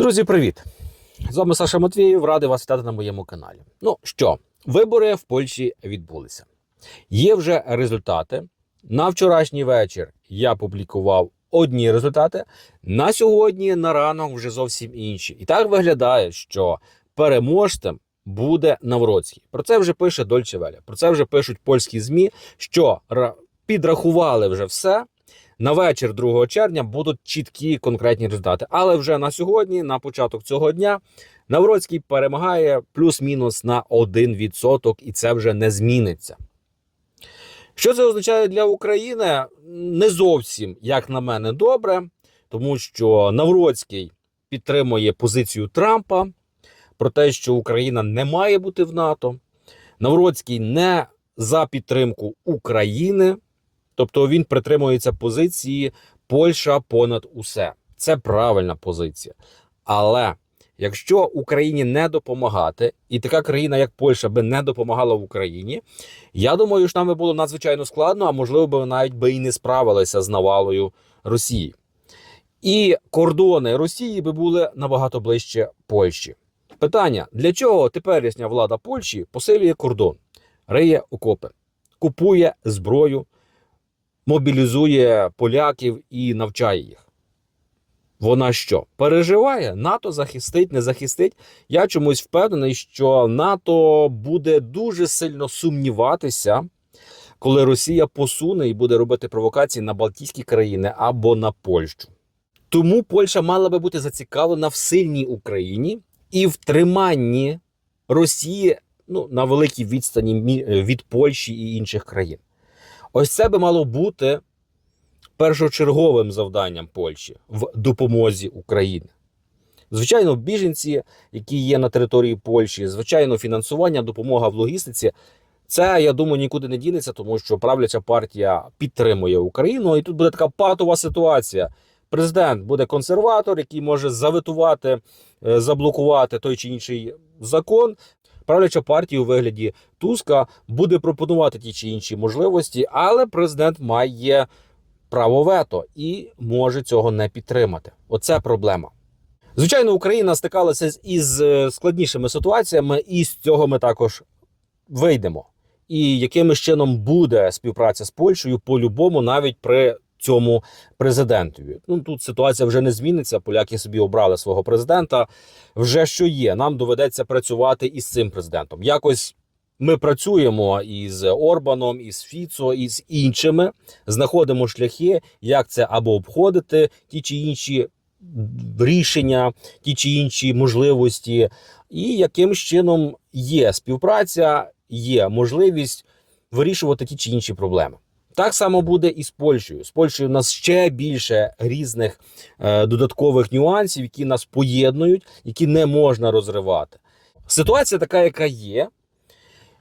Друзі, привіт! З вами Саша Матвієв, радий вас вітати на моєму каналі. Ну що, вибори в Польщі відбулися. Є вже результати. На вчорашній вечір я публікував одні результати. На сьогодні на ранок вже зовсім інші. І так виглядає, що переможцем буде Навроцький. Про це вже пише Дольче Веля. Про це вже пишуть польські ЗМІ, що підрахували вже все. На вечір 2 червня будуть чіткі конкретні результати. Але вже на сьогодні, на початок цього дня, Навроцький перемагає плюс-мінус на 1%, і це вже не зміниться. Що це означає для України? Не зовсім, як на мене, добре, тому що Навроцький підтримує позицію Трампа про те, що Україна не має бути в НАТО. Навроцький не за підтримку України, тобто він притримується позиції Польща понад усе. Це правильна позиція. Але якщо Україні не допомагати, і така країна, як Польща, би не допомагала Україні, я думаю, що нам би було надзвичайно складно, а можливо, би навіть би і не справилися з навалою Росії. І кордони Росії би були набагато ближче Польщі. Питання: для чого теперішня влада Польщі посилює кордон, риє окопи, купує зброю, мобілізує поляків і навчає їх? Вона що? Переживає? НАТО захистить, не захистить. Я чомусь впевнений, що НАТО буде дуже сильно сумніватися, коли Росія посуне і буде робити провокації на Балтійські країни або на Польщу. Тому Польща мала би бути зацікавлена в сильній Україні і в триманні Росії ну, на великій відстані від Польщі і інших країн. Ось це би мало бути першочерговим завданням Польщі в допомозі Україні. Звичайно, біженці, які є на території Польщі, звичайно, фінансування, допомога в логістиці. Це, я думаю, нікуди не дінеться, тому що правляча партія підтримує Україну, і тут буде така патова ситуація. Президент буде консерватор, який може заветувати, е, заблокувати той чи інший закон. Правляча партія у вигляді Туска буде пропонувати ті чи інші можливості, але президент має право вето і може цього не підтримати. Оце проблема. Звичайно, Україна стикалася із е, складнішими ситуаціями, і з цього ми також вийдемо. І яким чином буде співпраця з Польщею по-любому, навіть при цьому президентові. Ну тут ситуація вже не зміниться. Поляки собі обрали свого президента. Вже що є, нам доведеться працювати із цим президентом. Якось ми працюємо із Орбаном, із Фіцо, із іншими, знаходимо шляхи, як це або обходити ті чи інші рішення, ті чи інші можливості, і яким чином є співпраця, є можливість вирішувати ті чи інші проблеми. Так само буде і з Польщею. З Польщею у нас ще більше різних е, додаткових нюансів, які нас поєднують, які не можна розривати. Ситуація така, яка є.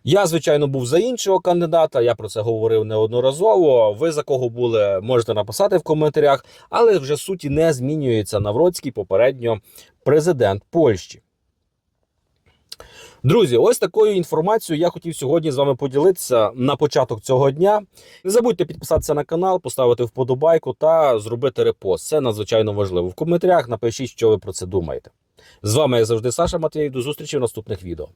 Я, звичайно, був за іншого кандидата. Я про це говорив неодноразово. Ви за кого були, можете написати в коментарях, але вже суті не змінюється Навроцький попередньо президент Польщі. Друзі, ось такою інформацією я хотів сьогодні з вами поділитися на початок цього дня. Не забудьте підписатися на канал, поставити вподобайку та зробити репост. Це надзвичайно важливо. В коментарях напишіть, що ви про це думаєте. З вами, як завжди, Саша Матвій. До зустрічі в наступних відео.